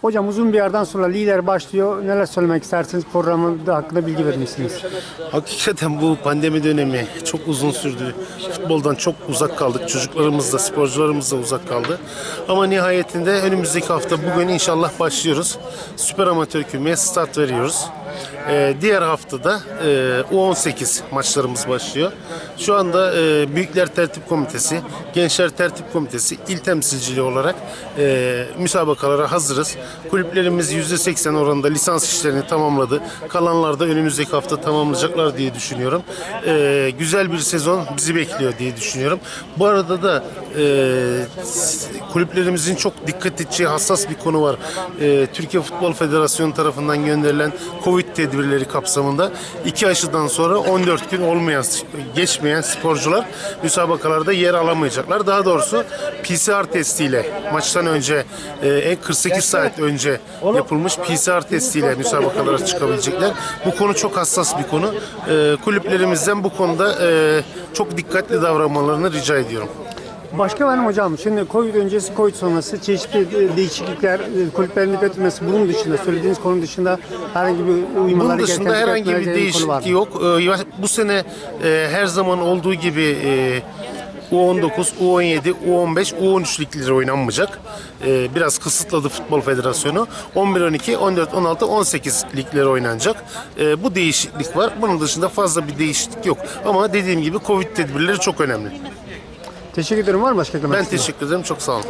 Hocam uzun bir yerden sonra lider başlıyor. Neler söylemek istersiniz? Programın da hakkında bilgi verir misiniz? Hakikaten bu pandemi dönemi çok uzun sürdü. Futboldan çok uzak kaldık. Çocuklarımız da, sporcularımız da uzak kaldı. Ama nihayetinde önümüzdeki hafta bugün inşallah başlıyoruz. Süper Amatör Kümeye start veriyoruz. Ee, diğer haftada e, U18 maçlarımız başlıyor. Şu anda e, Büyükler Tertip Komitesi, Gençler Tertip Komitesi il temsilciliği olarak e, müsabakalara hazırız. Kulüplerimiz %80 oranında lisans işlerini tamamladı. Kalanlar da önümüzdeki hafta tamamlayacaklar diye düşünüyorum. E, güzel bir sezon bizi bekliyor diye düşünüyorum. Bu arada da e, kulüplerimizin çok dikkat edeceği hassas bir konu var. E, Türkiye Futbol Federasyonu tarafından gönderilen Covid tedbirleri kapsamında iki aşıdan sonra 14 gün olmayan, geçmeyen sporcular müsabakalarda yer alamayacaklar. Daha doğrusu PCR testiyle maçtan önce e, en 48 saat önce yapılmış PCR testiyle müsabakalara çıkabilecekler. Bu konu çok hassas bir konu. E, kulüplerimizden bu konuda e, çok dikkatli davranmalarını rica ediyorum. Başka var mı hocam? Şimdi Covid öncesi, Covid sonrası çeşitli e, değişiklikler, e, kulüplerin etmesi bunun dışında, söylediğiniz konu dışında herhangi bir uymaları Bunun dışında herhangi bir değişiklik yok. Ee, Bu sene e, her zaman olduğu gibi e, U19, U17, U15, U13 ligleri oynanmayacak. E, Biraz kısıtladı Futbol Federasyonu. 11, 12, 14, 16, 18 ligleri oynanacak. E, Bu değişiklik var. Bunun dışında fazla bir değişiklik yok. Ama dediğim gibi Covid tedbirleri çok önemli. Teşekkür ederim. Var mı başka eklemek Ben teşekkür ederim. Çok sağ olun.